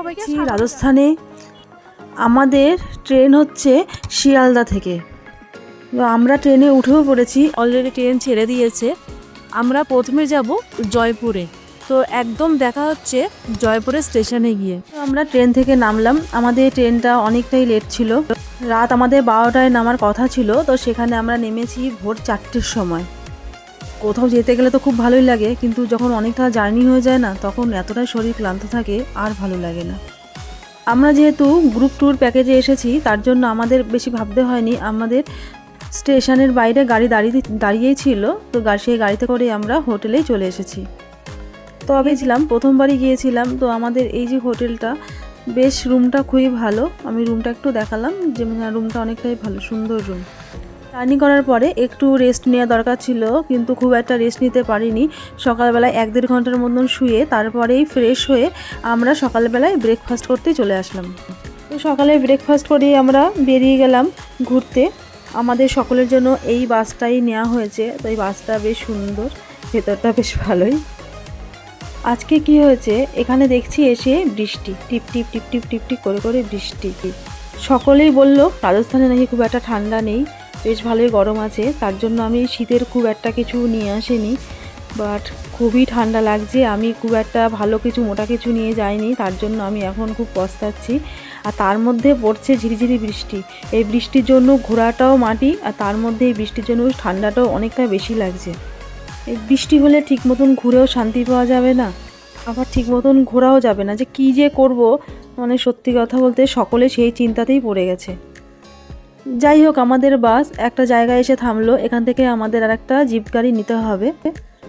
সবাইকে রাজস্থানে আমাদের ট্রেন হচ্ছে শিয়ালদা থেকে। আমরা ট্রেনে উঠেও পড়েছি অলরেডি ট্রেন ছেড়ে দিয়েছে। আমরা প্রথমে যাব জয়পুরে। তো একদম দেখা হচ্ছে জয়পুরের স্টেশনে গিয়ে। আমরা ট্রেন থেকে নামলাম। আমাদের ট্রেনটা অনেকটাই লেট ছিল। রাত আমাদের বারোটায় নামার কথা ছিল। তো সেখানে আমরা নেমেছি ভোর চারটের সময়। কোথাও যেতে গেলে তো খুব ভালোই লাগে, কিন্তু যখন অনেকটা জার্নি হয়ে যায় না, তখন এতটাই শরীর ক্লান্ত থাকে, আর ভালো লাগে না। আমরা যেহেতু গ্রুপ ট্যুর প্যাকেজে এসেছি, তার জন্য আমাদের বেশি ভাবতে হয়নি। আমাদের স্টেশনের বাইরে গাড়ি দাঁড়িয়ে, দাঁড়িয়েই ছিল, তো সেই গাড়িতে করে আমরা হোটেলেই চলে এসেছি। তো আমি ছিলাম প্রথমবারই গিয়েছিলাম, তো আমাদের এই যে হোটেলটা, বেশ রুমটা খুবই ভালো। আমি রুমটা একটু দেখালাম, যে রুমটা অনেকটাই ভালো, সুন্দর রুম জার্নি করার পরে একটু রেস্ট নেওয়া দরকার ছিল, কিন্তু খুব একটা রেস্ট নিতে পারিনি। সকালবেলায় এক দেড় ঘণ্টার মতন শুয়ে তারপরেই ফ্রেশ হয়ে আমরা সকালবেলায় ব্রেকফাস্ট করতে চলে আসলাম। তো সকালে ব্রেকফাস্ট করে আমরা বেরিয়ে গেলাম ঘুরতে। আমাদের সকলের জন্য এই বাসটাই নেওয়া হয়েছে, তো এই বাসটা বেশ সুন্দর, ভেতরটা বেশ ভালোই। আজকে কি হয়েছে, এখানে দেখছি এসে বৃষ্টি, টিপ টিপ টিপ টিপ টিপ টিপ, করে করে বৃষ্টি। সকলেই বলল, রাজস্থানে নাকি খুব একটা ঠান্ডা নেই। বেশ ভালোই গরম আছে, তার জন্য আমি শীতের খুব একটা কিছু নিয়ে আসিনি বাট খুবই ঠান্ডা লাগছে, আমি খুব একটা ভালো কিছু মোটা কিছু নিয়ে যাইনি, তার জন্য আমি এখন খুব পস্তাচ্ছি, আর তার মধ্যে পড়ছে ঝিরিঝিরি বৃষ্টি, এই বৃষ্টির জন্য ঘোরাটাও মাটি, আর তার মধ্যে এই বৃষ্টির জন্য ঠান্ডাটাও অনেকটা বেশি লাগছে। এই বৃষ্টি হলে ঠিক মতন ঘুরেও শান্তি পাওয়া যাবে না, আবার ঠিক মতন ঘোরাও যাবে না, যে কী যে করব মানে সত্যি কথা বলতে সকলে সেই চিন্তাতেই পড়ে গেছে। যাই হোক, আমাদের বাস একটা জায়গায় এসে থামলো। এখান থেকে আমাদের আর একটা জিপ গাড়ি নিতে হবে।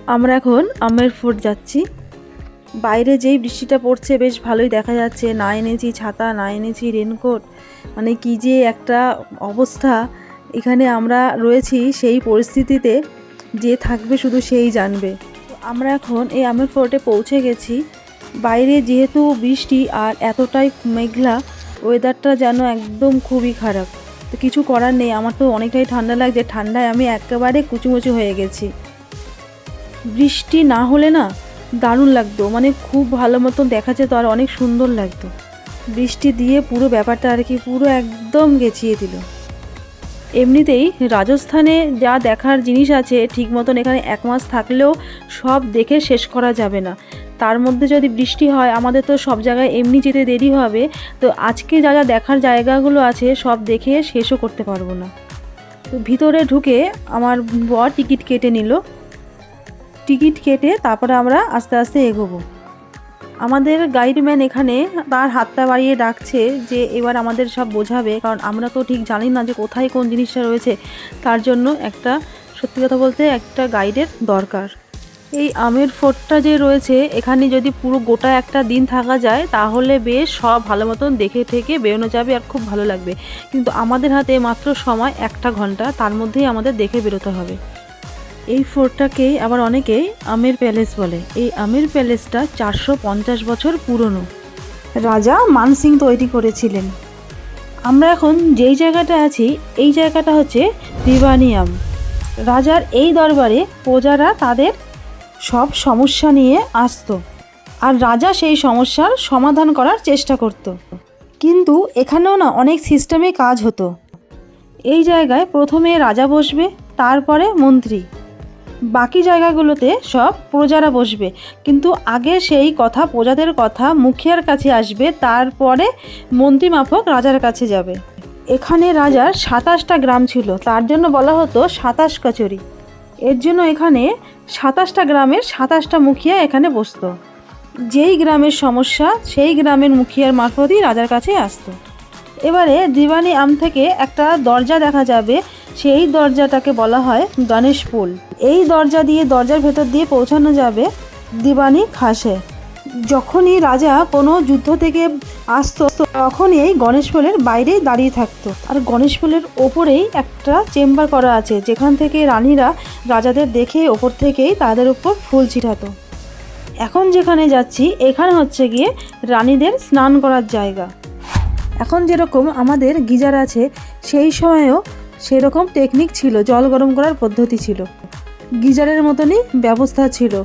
আমরা এখন আমের ফোর্ট যাচ্ছি। বাইরে যেই বৃষ্টিটা পড়ছে, বেশ ভালোই দেখা যাচ্ছে। না এনেছি ছাতা, না এনেছি রেনকোট মানে কি যে একটা অবস্থা। এখানে আমরা রয়েছি সেই পরিস্থিতিতে, যে থাকবে শুধু সেই জানবে। আমরা এখন এই আমের ফোর্টে পৌঁছে গেছি। বাইরে যেহেতু বৃষ্টি আর এতটাই মেঘলা ওয়েদারটা যেন একদম খুবই খারাপ। তো কিছু করার নেই, আমার তো অনেকটাই ঠান্ডা লাগছে, ঠান্ডায় আমি একেবারে কুচুমুচু হয়ে গেছি। বৃষ্টি না হলে না দারুণ লাগতো মানে খুব ভালো মতন দেখা যেত আর অনেক সুন্দর লাগতো। বৃষ্টি দিয়ে পুরো ব্যাপারটা আর কি পুরো একদম গেছিয়ে দিল। এমনিতেই রাজস্থানে যা দেখার জিনিস আছে, ঠিক মতন এখানে এক মাস থাকলেও সব দেখে শেষ করা যাবে না। তার মধ্যে যদি বৃষ্টি হয়, আমাদের তো সব জায়গায় এমনি যেতে দেরি হবে। তো আজকে যা যা দেখার জায়গাগুলো আছে, সব দেখে শেষও করতে পারব না। তো ভিতরে ঢুকে আমার বর টিকিট কেটে নিল। টিকিট কেটে তারপরে আমরা আস্তে আস্তে এগোবো। আমাদের গাইডম্যান এখানে তার হাতটা বাড়িয়ে ডাকছে যে এবার আমাদের সব বোঝাবে, কারণ আমরা তো ঠিক জানি না যে কোথায় কোন জিনিসটা রয়েছে। তার জন্য একটা, সত্যি কথা বলতে একটা গাইডের দরকার। এই আমের ফোর্টটা যে রয়েছে, এখানে যদি পুরো গোটা একটা দিন থাকা যায়, তাহলে বেশ সব ভালো মতন দেখে থেকে বেরোনো যাবে আর খুব ভালো লাগবে। কিন্তু আমাদের হাতে মাত্র সময় একটা ঘণ্টা, তার মধ্যেই আমাদের দেখে বেরোতে হবে। এই ফোর্টটাকেই আবার অনেকেই আমের প্যালেস বলে। এই আমের প্যালেসটা চারশো পঞ্চাশ বছর পুরনো। রাজা মানসিং তৈরি করেছিলেন। আমরা এখন যেই জায়গাটা আছি, এই জায়গাটা হচ্ছে দিবানিয়াম রাজার এই দরবারে প্রজারা তাদের সব সমস্যা নিয়ে আসতো। আর রাজা সেই সমস্যার সমাধান করার চেষ্টা করত। কিন্তু এখানেও না অনেক সিস্টেমে কাজ হতো। এই জায়গায় প্রথমে রাজা বসবে, তারপরে মন্ত্রী। বাকি জায়গাগুলোতে সব প্রজারা বসবে। কিন্তু আগে সেই কথা, প্রজাদের কথা মুখিয়ার কাছে আসবে, তারপরে মন্ত্রী মাফক রাজার কাছে যাবে। এখানে রাজার সাতাশটা গ্রাম ছিল, তার জন্য বলা হতো সাতাশ কচুরি। এর জন্য এখানে সাতাশটা গ্রামের সাতাশটা মুখিয়া এখানে বসত। যেই গ্রামের সমস্যা, সেই গ্রামের মুখিয়ার মারফতই রাজার কাছে আসতো। এবারে দিওয়ানি আম থেকে একটা দরজা দেখা যাবে, সেই দরজাটাকে বলা হয় গণেশ পুল। এই দরজা দিয়ে, দরজার ভেতর দিয়ে পৌঁছানো যাবে দিবানি খাসে। যখনই রাজা কোনো যুদ্ধ থেকে আসতো, তখনই গণেশ পোলের বাইরেই দাঁড়িয়ে থাকতো। আর গণেশ পোলের ওপরেই একটা চেম্বার করা আছে, যেখান থেকে রানীরা রাজাদের দেখে ওপর থেকেই তাদের উপর ফুল ছিটাতো। এখন যেখানে যাচ্ছি, এখানে হচ্ছে গিয়ে রানীদের স্নান করার জায়গা। এখন যেরকম আমাদের গিজার আছে, সেই সময়েও সেরকম টেকনিক ছিল, জল গরম করার পদ্ধতি ছিল। গিজারের মতনই ব্যবস্থা ছিল।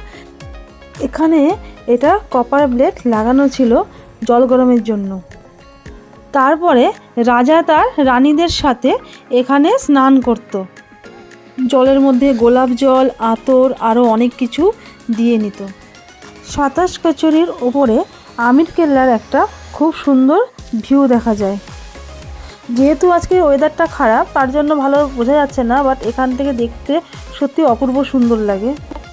এখানে এটা কপার ব্লেড লাগানো ছিল জল গরমের জন্য। তারপরে রাজা তার রানীদের সাথে এখানে স্নান করত। জলের মধ্যে গোলাপ জল, আতর আরও অনেক কিছু দিয়ে নিত। সাতাশ কচুরির ওপরে আমির কেল্লার একটা খুব সুন্দর ভিউ দেখা যায়। যেহেতু আজকে ওয়েদারটা খারাপ, তার জন্য ভালো বোঝা যাচ্ছে না বাট এখান থেকে দেখতে সত্যি অপূর্ব সুন্দর লাগে।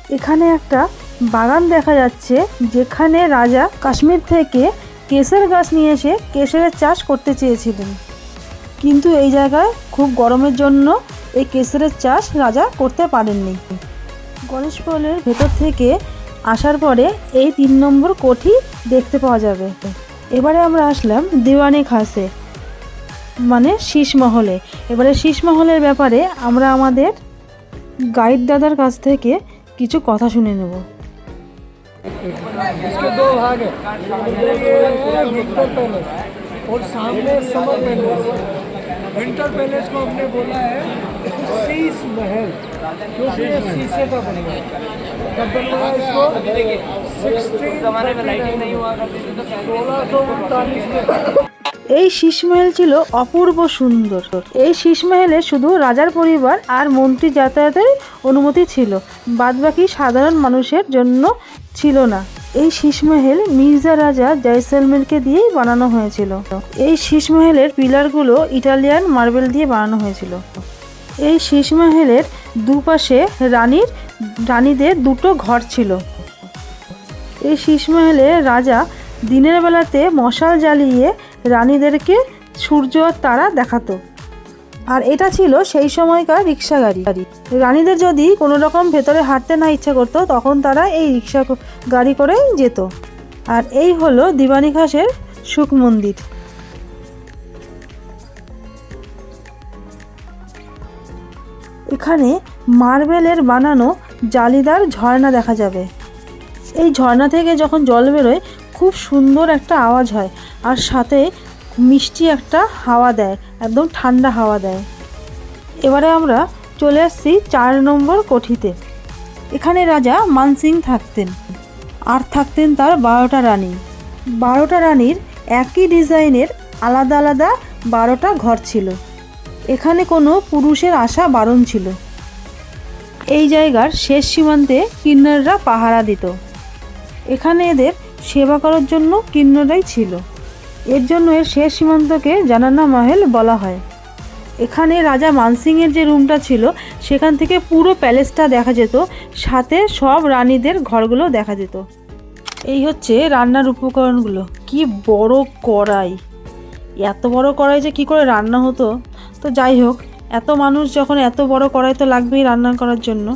এখানে একটা বাগান দেখা যাচ্ছে যেখানে রাজা কাশ্মীর থেকে কেসের গাছ নিয়ে এসে কেশরের চাষ করতে চেয়েছিলেন। কিন্তু এই জায়গায় খুব গরমের জন্য এই কেশরের চাষ রাজা করতে পারেননি। গণেশ পলের ভেতর থেকে আসার পরে এই তিন নম্বর কোঠি দেখতে পাওয়া যাবে। এবারে আমরা আসলাম দিওয়ানি খাসে মানে শীষমহলে এবারে শীষমহলের ব্যাপারে আমরা আমাদের গাইড দাদার কাছ থেকে কিছু কথা শুনে নেব। इसके दो भाग है। विंटर पैलेस और सामने समर पैलेस विंटर पैलेस को हमने बोला है शीश महल। क्योंकि ये शीशे का बन गया। कब है इसको सोलह सौ उनतालीस में। এই শীষমহল ছিল অপূর্ব সুন্দর। এই শীষমহলে শুধু রাজার পরিবার আর মন্ত্রী যাতায়াতের অনুমতি ছিল, বাদবাকি সাধারণ মানুষের জন্য ছিল না। এই শীষমহল মির্জা রাজা জয়সলমেরকে দিয়েই বানানো হয়েছিল। এই শীষমহলের পিলারগুলো ইটালিয়ান মার্বেল দিয়ে বানানো হয়েছিল। এই শীষমহলের দুপাশে রানীর, রানীদের দুটো ঘর ছিল। এই শীষমহলে রাজা দিনের বেলাতে মশাল জ্বালিয়ে রানীদেরকে সূর্য আর তারা দেখাতো। আর এটা ছিল সেই সময়কার রিক্সা গাড়ি। রানীদের যদি কোনো রকম ভেতরে হাঁটতে না ইচ্ছা করতো, তখন তারা এই রিক্সা গাড়ি করে যেত। আর এই হলো দিবানী ঘাসের সুখ মন্দির। এখানে মার্বেলের বানানো জালিদার ঝর্ণা দেখা যাবে। এই ঝর্ণা থেকে যখন জল বেরোয় খুব সুন্দর একটা আওয়াজ হয় আর সাথে মিষ্টি একটা হাওয়া দেয়, একদম ঠান্ডা হাওয়া দেয়। এবারে আমরা চলে আসছি চার নম্বর কোঠিতে। এখানে রাজা মানসিং থাকতেন আর থাকতেন তার বারোটা রানী। বারোটা রানীর একই ডিজাইনের আলাদা আলাদা বারোটা ঘর ছিল। এখানে কোনো পুরুষের আশা বারণ ছিল। এই জায়গার শেষ সীমান্তে কিন্নাররা পাহারা দিত। এখানে এদের সেবা করার জন্য কিন্নরাই ছিল। এর জন্য এর শেষ সীমান্তকে জানানা মহল বলা হয়। এখানে রাজা মানসিংয়ের যে রুমটা ছিল, সেখান থেকে পুরো প্যালেসটা দেখা যেত। সাথে সব রানীদের ঘরগুলো দেখা যেত। এই হচ্ছে রান্নার উপকরণগুলো। কি বড় কড়াই! এত বড় কড়াই যে কি করে রান্না হতো? তো যাই হোক, এত মানুষ যখন এত বড় কড়াই তো লাগবেই রান্না করার জন্য।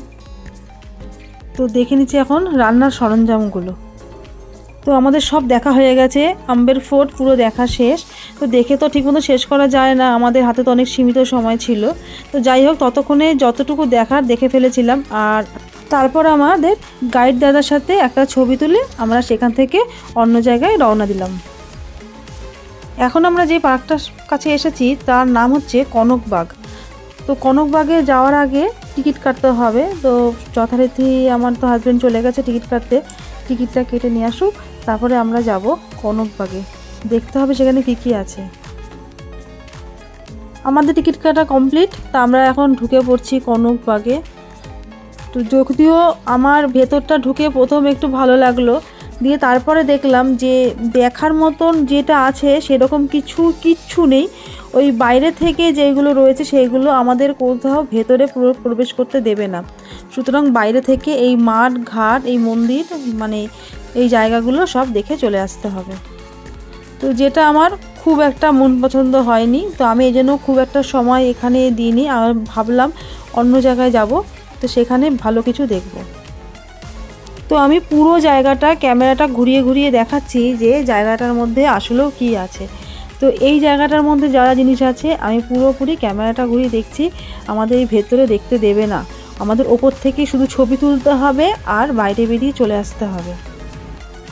তো দেখে নিচ্ছি এখন রান্নার সরঞ্জামগুলো। তো আমাদের সব দেখা হয়ে গেছে, আম্বের ফোর্ট পুরো দেখা শেষ। তো দেখে তো ঠিকমতো শেষ করা যায় না, আমাদের হাতে তো অনেক সীমিত সময় ছিল। তো যাই হোক, ততক্ষণে যতটুকু দেখার দেখে ফেলেছিলাম। আর তারপর আমাদের গাইড দাদার সাথে একটা ছবি তুলে আমরা সেখান থেকে অন্য জায়গায় রওনা দিলাম। এখন আমরা যে পার্কটার কাছে এসেছি, তার নাম হচ্ছে কনকবাগ। তো কনকবাগে যাওয়ার আগে টিকিট কাটতে হবে। তো যথারীতি আমার তো হাজব্যান্ড চলে গেছে টিকিট কাটতে। টিকিটটা কেটে নিয়ে আসুক। তারপরে আমরা যাব কনকবাগে দেখতে হবে সেখানে কী কী আছে। আমাদের টিকিট কাটা কমপ্লিট, তা আমরা এখন ঢুকে পড়ছি কনকবাগে তো যদিও আমার ভেতরটা ঢুকে প্রথম একটু ভালো লাগল, দিয়ে তারপরে দেখলাম যে দেখার মতন যেটা আছে সেরকম কিছু কিচ্ছু নেই। ওই বাইরে থেকে যেগুলো রয়েছে সেইগুলো আমাদের কোথাও ভেতরে প্র- প্রবেশ করতে দেবে না। সুতরাং বাইরে থেকে এই মাঠ, ঘাট, এই মন্দির মানে এই জায়গাগুলো সব দেখে চলে আসতে হবে। তো যেটা আমার খুব একটা মন পছন্দ হয়নি, তো আমি এই জন্য খুব একটা সময় এখানে দিইনি। আর ভাবলাম অন্য জায়গায় যাব, তো সেখানে ভালো কিছু দেখব। তো আমি পুরো জায়গাটা, ক্যামেরাটা ঘুরিয়ে ঘুরিয়ে দেখাচ্ছি যে জায়গাটার মধ্যে আসলেও কি আছে। তো এই জায়গাটার মধ্যে যারা জিনিস আছে, আমি পুরোপুরি ক্যামেরাটা ঘুরিয়ে দেখছি, আমাদের এই ভেতরে দেখতে দেবে না। আমাদের ওপর থেকে শুধু ছবি তুলতে হবে আর বাইরে বেরিয়ে চলে আসতে হবে।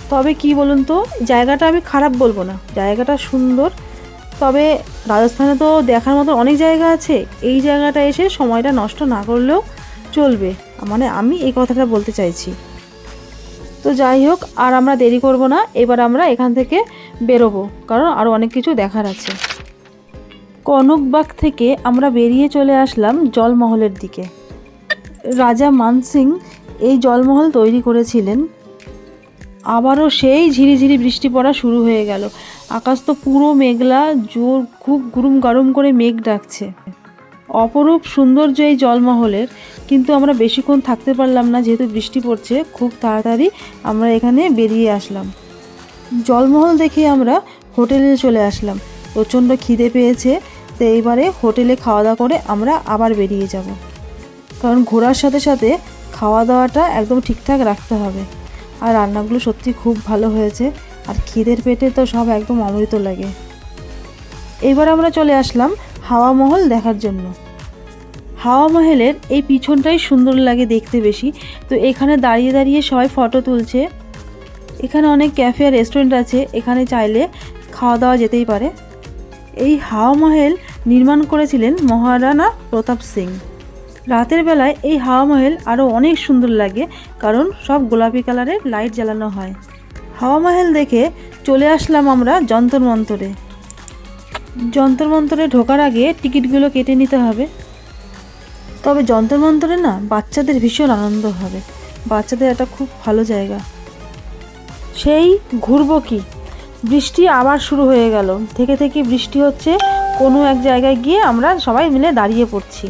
তবে কি বলুন তো, জায়গাটা আমি খারাপ বলব না। জায়গাটা সুন্দর। তবে রাজস্থানে তো দেখার মতো অনেক জায়গা আছে। এই জায়গাটা এসে সময়টা নষ্ট না করলেও চলবে। মানে আমি এই কথাটা বলতে চাইছি। তো যাই হোক, আর আমরা দেরি করব না। এবার আমরা এখান থেকে বেরোবো, কারণ আরও অনেক কিছু দেখার আছে। কনকবাগ থেকে আমরা বেরিয়ে চলে আসলাম জলমহলের দিকে। রাজা মানসিং এই জলমহল তৈরি করেছিলেন আবারও সেই ঝিরিঝিরি বৃষ্টি পড়া শুরু হয়ে গেল। আকাশ তো পুরো মেঘলা, জোর খুব গুরুম গরম করে মেঘ ডাকছে। অপরূপ সৌন্দর্য এই জলমহলের, কিন্তু আমরা বেশিক্ষণ থাকতে পারলাম না, যেহেতু বৃষ্টি পড়ছে, খুব তাড়াতাড়ি আমরা এখানে বেরিয়ে আসলাম। জলমহল দেখে আমরা হোটেলে চলে আসলাম। প্রচণ্ড খিদে পেয়েছে, তো এইবারে হোটেলে খাওয়া দাওয়া করে আমরা আবার বেরিয়ে যাব। কারণ ঘোরার সাথে সাথে খাওয়া দাওয়াটা একদম ঠিকঠাক রাখতে হবে। আর রান্নাগুলো সত্যি খুব ভালো হয়েছে। আর খিদের পেটে তো সব একদম অমৃত লাগে। এবার আমরা চলে আসলাম হাওয়া মহল দেখার জন্য। হাওয়া মহলের এই পিছনটাই সুন্দর লাগে দেখতে বেশি। তো এখানে দাঁড়িয়ে দাঁড়িয়ে সবাই ফটো তুলছে। এখানে অনেক ক্যাফে আর রেস্টুরেন্ট আছে। এখানে চাইলে খাওয়া দাওয়া যেতেই পারে। এই হাওয়া মহল নির্মাণ করেছিলেন মহারানা প্রতাপ সিং। রাতের বেলায় এই হাওয়া মহল আরও অনেক সুন্দর লাগে, কারণ সব গোলাপি কালারের লাইট জ্বালানো হয়। হাওয়া মহল দেখে চলে আসলাম আমরা যন্তর মন্তরে। যন্তর মন্তরে ঢোকার আগে টিকিটগুলো কেটে নিতে হবে। তবে যন্তর মন্তরে না বাচ্চাদের ভীষণ আনন্দ হবে। বাচ্চাদের একটা খুব ভালো জায়গা। সেই ঘুরবো কি? বৃষ্টি আবার শুরু হয়ে গেল। থেকে থেকে বৃষ্টি হচ্ছে, কোনো এক জায়গায় গিয়ে আমরা সবাই মিলে দাঁড়িয়ে পড়ছি।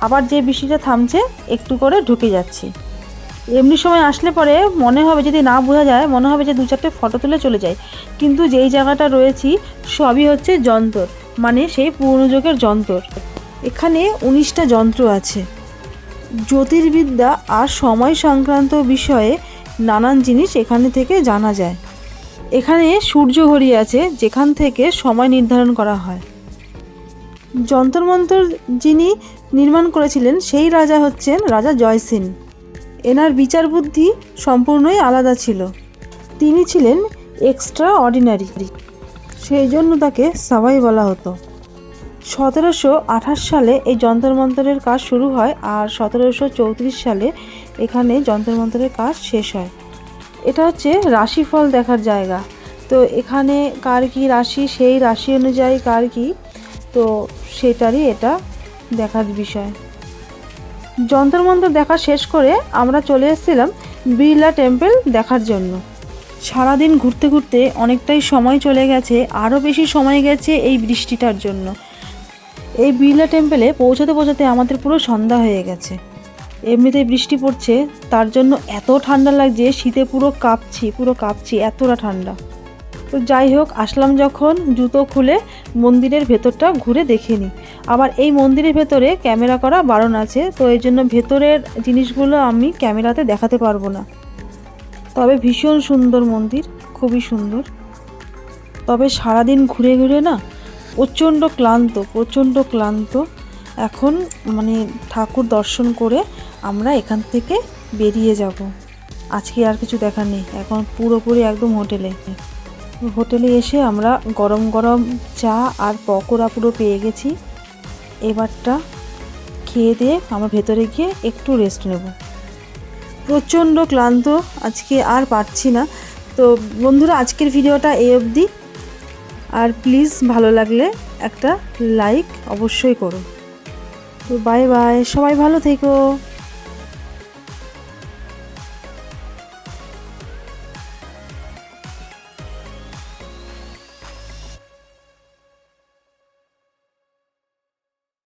আবার যে বৃষ্টিটা থামছে, একটু করে ঢুকে যাচ্ছি। এমনি সময় আসলে পরে মনে হবে যদি না বোঝা যায়, মনে হবে যে দু চারটে ফটো তুলে চলে যায় কিন্তু যেই জায়গাটা রয়েছি, সবই হচ্ছে যন্তর মানে সেই পুরনো যুগের যন্তর। এখানে উনিশটা যন্ত্র আছে। জ্যোতির্বিদ্যা আর সময় সংক্রান্ত বিষয়ে নানান জিনিস এখানে থেকে জানা যায়। এখানে সূর্য ঘড়ি আছে, যেখান থেকে সময় নির্ধারণ করা হয়। যন্তর মন্তর যিনি নির্মাণ করেছিলেন সেই রাজা হচ্ছেন রাজা জয়সিন। এনার বিচার বুদ্ধি সম্পূর্ণই আলাদা ছিল। তিনি ছিলেন এক্সট্রা অর্ডিনারি সেই জন্য তাকে সাবাই বলা হতো। সতেরোশো আঠাশ সালে এই যন্তর মন্তরের কাজ শুরু হয় আর সতেরোশো চৌত্রিশ সালে এখানে যন্তর মন্তরের কাজ শেষ হয়। এটা হচ্ছে রাশিফল দেখার জায়গা। তো এখানে কার কী রাশি, সেই রাশি অনুযায়ী কার কী, তো সেটারই এটা দেখার বিষয়। যন্তর মন্তর দেখা শেষ করে আমরা চলে এসেছিলাম বিড়লা টেম্পল দেখার জন্য। সারাদিন ঘুরতে ঘুরতে অনেকটাই সময় চলে গেছে, আরও বেশি সময় গেছে এই বৃষ্টিটার জন্য। এই বিড়লা টেম্পলে পৌঁছাতে পৌঁছাতে আমাদের পুরো সন্ধ্যা হয়ে গেছে। এমনিতে বৃষ্টি পড়ছে, তার জন্য এত ঠান্ডা লাগছে, শীতে পুরো কাঁপছি পুরো কাঁপছি, এতটা ঠান্ডা। তো যাই হোক, আসলাম যখন জুতো খুলে মন্দিরের ভেতরটা ঘুরে দেখে নিই আবার এই মন্দিরের ভেতরে ক্যামেরা করা বারণ আছে, তো এই জন্য ভেতরের জিনিসগুলো আমি ক্যামেরাতে দেখাতে পারব না। তবে ভীষণ সুন্দর মন্দির, খুবই সুন্দর। তবে সারাদিন ঘুরে ঘুরে না প্রচণ্ড ক্লান্ত প্রচণ্ড ক্লান্ত। এখন মানে ঠাকুর দর্শন করে আমরা এখান থেকে বেরিয়ে যাব। আজকে আর কিছু দেখার নেই, এখন পুরোপুরি একদম হোটেলে। হোটেলে এসে আমরা গরম গরম চা আর পকোড়া পুরো পেয়ে গেছি। এবারটা খেয়ে দিয়ে আমরা ভেতরে গিয়ে একটু রেস্ট নেব। প্রচণ্ড ক্লান্ত, আজকে আর পারছি না। তো বন্ধুরা, আজকের ভিডিওটা এই অবধি। আর প্লিজ ভালো লাগলে একটা লাইক অবশ্যই করো। তো বাই বাই সবাই ভালো থেকো।